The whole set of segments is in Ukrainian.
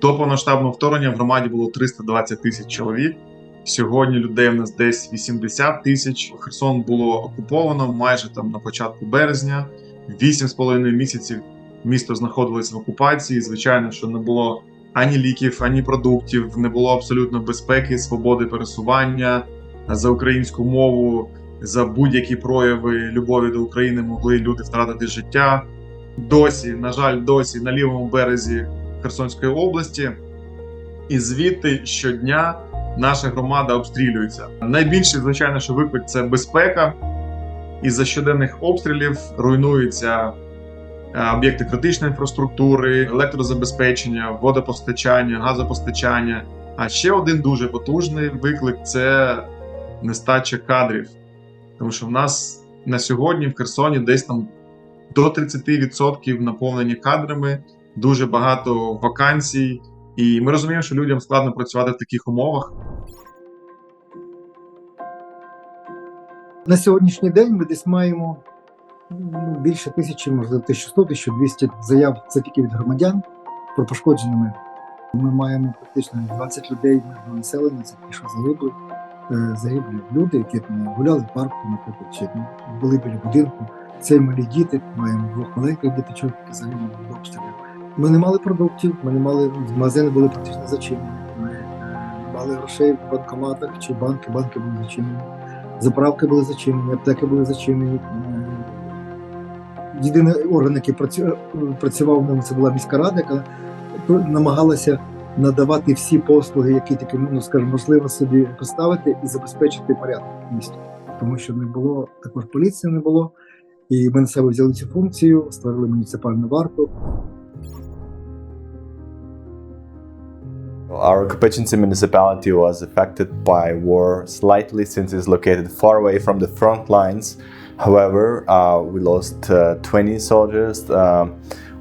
До повноштабного вторгнення в громаді було 320 тисяч чоловік. Сьогодні людей в нас десь 80 тисяч. Херсон було окуповано майже там на початку березня. 8,5 місяців місто знаходилось в окупації. Звичайно, що не було ані ліків, ані продуктів, не було абсолютно безпеки, свободи пересування за українську мову, за будь-які прояви любові до України могли люди втратити життя. Досі, на жаль, досі на лівому березі Херсонської області, і звідти щодня наша громада обстрілюється. Найбільший, звичайно, що виклик це безпека. Із за щоденних обстрілів руйнуються е, об'єкти критичної інфраструктури, електрозабезпечення, водопостачання, газопостачання. А ще один дуже потужний виклик це нестача кадрів. Тому що в нас на сьогодні в Херсоні десь там до 30% наповнені кадрами, дуже багато вакансій. І ми розуміємо, що людям складно працювати в таких умовах. На сьогоднішній день ми десь маємо ну, більше тисячі, можливо, 1100-1200 заяв це тільки від громадян про пошкодженими. Ми маємо практично 20 людей населення, це ті, що. Е, Загиблі люди, які гуляли в парку, наприклад, чи були біля будинку. Це малі діти, маємо двох маленьких діточок, які загинули від обстрілів. Ми не мали продуктів, ми не мали магазини були практично зачинені. Ми е, мали грошей в банкоматах чи банки, банки були зачинені. Заправки були зачинені, аптеки були зачинені. Е, Єдиний орган, який працю- працював, ну, це була міська рада, яка намагалася надавати всі послуги, які тільки ну, скажімо, можливо собі поставити і забезпечити порядок місті. Тому що не було також поліції не було. І ми на себе взяли цю функцію, створили муніципальну варту. Our Kapechinci municipality was affected by war slightly since it's located far away from the front lines. However, uh, we lost uh, 20 soldiers. Um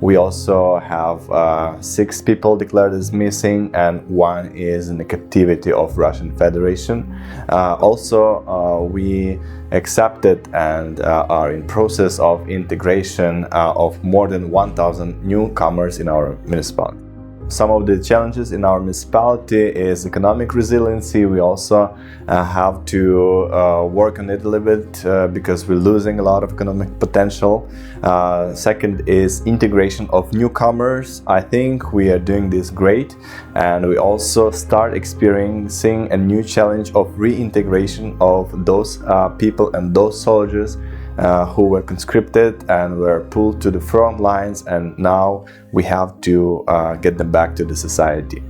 we also have uh, six people declared as missing, and one is in the captivity of Russian Federation. Uh, also, uh, we accepted and uh, are in process of integration uh, of more than 1,000 newcomers in our municipality. Some of the challenges in our municipality is economic resiliency. We also uh, have to uh, work on it a little bit uh, because we're losing a lot of economic potential. Uh, second is integration of newcomers. I think we are doing this great, and we also start experiencing a new challenge of reintegration of those uh, people and those soldiers uh, who were conscripted and were pulled to the front lines, and now we have to uh, get them back to the society.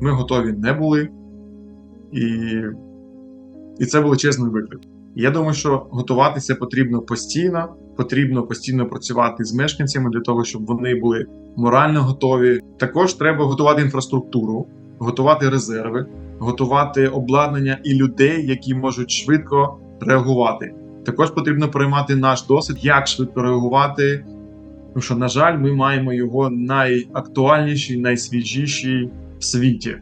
Ми готові не були, і, і це величезний виклик. Я думаю, що готуватися потрібно постійно, потрібно постійно працювати з мешканцями для того, щоб вони були морально готові. Також треба готувати інфраструктуру, готувати резерви, готувати обладнання і людей, які можуть швидко реагувати. Також потрібно приймати наш досвід, як швидко реагувати. Тому що, на жаль, ми маємо його найактуальніший, найсвіжіший в світі.